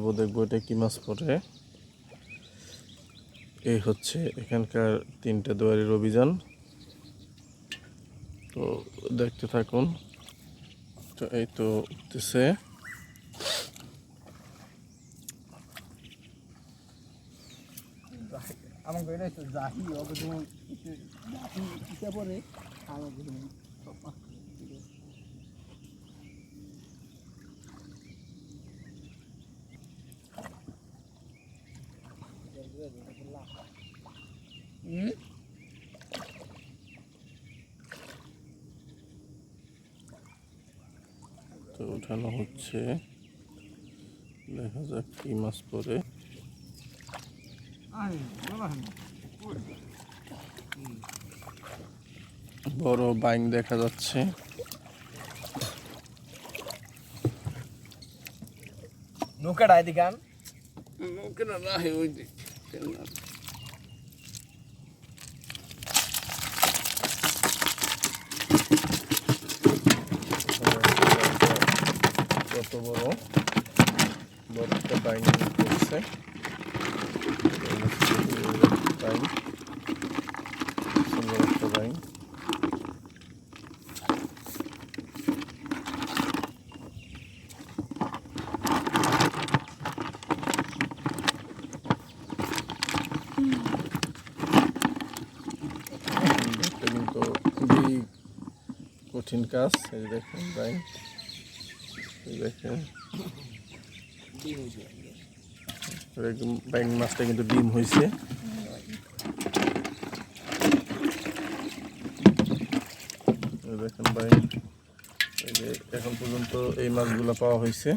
যাব দেখব এটা কি মাছ পড়ে। এই হচ্ছে এখানকার তিনটে দুয়ারির অভিযান। তো দেখতে থাকুন, তো এই তো উঠতেছে। আমার বেড়ে তো জাহি হবে যেমন জাহি ইচ্ছা পরে আমার যেমন হুম তো উঠানো হচ্ছে। দেখা যাক কি মাছ বলা বড় বাইং দেখা যাচ্ছে। নৌকাটা এদিকে আন কত বড় বড় একটা বাইং করছে বাইং সুন্দর একটা বাইং এটা কিন্তু খুবই কঠিন কাজ, এই দেখেন এই দেখেন। বাইং মাছটা কিন্তু ডিম হয়েছে দেখেন যে এখন পর্যন্ত এই মাছগুলো পাওয়া হয়েছে